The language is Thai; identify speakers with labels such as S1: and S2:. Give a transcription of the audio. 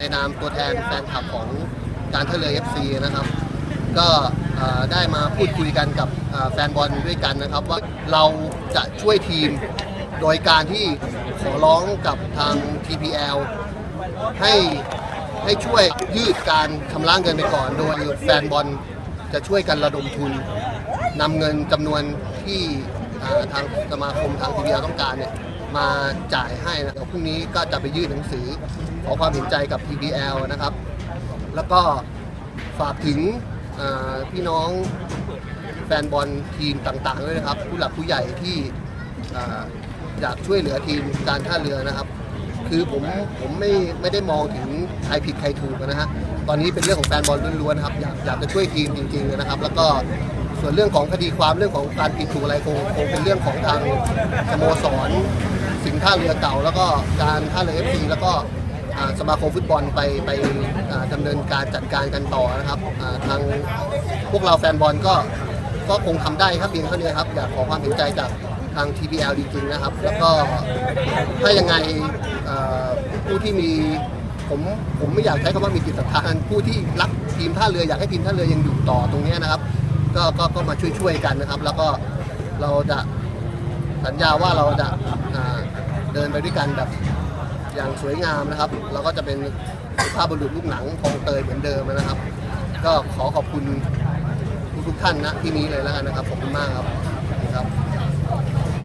S1: ในนามตัวแทนแฟนคลับของการท่าเรือ FC นะครับ ก็ได้มาพูดคุยกันกับแฟนบอลด้วยกันนะครับ ว่าเราจะช่วยทีมโดยการที่ขอร้องกับทาง TPL ให้ให้ช่วยยืดการชำระเงินไปก่อน โดยแฟนบอลจะช่วยกันระดมทุนนำเงินจำนวนที่ทางสมาคมทาง TPL ต้องการเนี่ย มาจ่ายให้นะครับพรุ่งนี้ก็จะไปยื่นหนังสือขอความเห็นใจกับ TPL นะครับ แล้วก็ฝากถึงพี่น้องแฟนบอลทีมต่างๆด้วยนะครับ ผู้หลักผู้ใหญ่ที่อยากช่วยเหลือทีมการท่าเรือนะครับ คือผมผมไม่ไม่ได้มองถึงใครผิดใครถูกนะฮะตอนนี้เป็นเรื่องของแฟนบอลล้วนๆครับอยากอยากจะช่วยทีมจริงๆนะครับ แล้วก็ส่วนเรื่องของคดีความเรื่องของการผิดถูกอะไรคงคงเป็นเรื่องของทางสโมสร สิงท่าเรือเก่า แล้วก็การท่าเรือเอฟซีแล้วก็สมาคมฟุตบอลไปไปดำเนินการจัดการกันต่อนะครับทางพวกเราแฟนบอลก็ก็คงทำได้ครับเพียงเท่านี้ครับอยากขอความเห็นใจจากทาง TPL จริงๆนะครับ แล้วก็ถ้ายังไงผู้ที่มีผมผมไม่อยากใช้คำว่ามีจิตศรัทธาผู้ที่รักทีมท่าเรืออยากให้ทีมท่าเรือยังอยู่ต่อตรงนี้นะครับ ก็ก็ก็มาช่วยๆกันนะครับ แล้วก็เราจะสัญญาว่าเราจะ เดินไปด้วยกันแบบอย่างสวยงามนะครับ เราก็จะเป็นสุภาพบุรุษลูกหนังคลองเตยเหมือนเดิมนะครับ ก็ขอขอบคุณทุกๆท่านนะที่นี้เลยแล้วกันนะครับขอบคุณมากครับครับ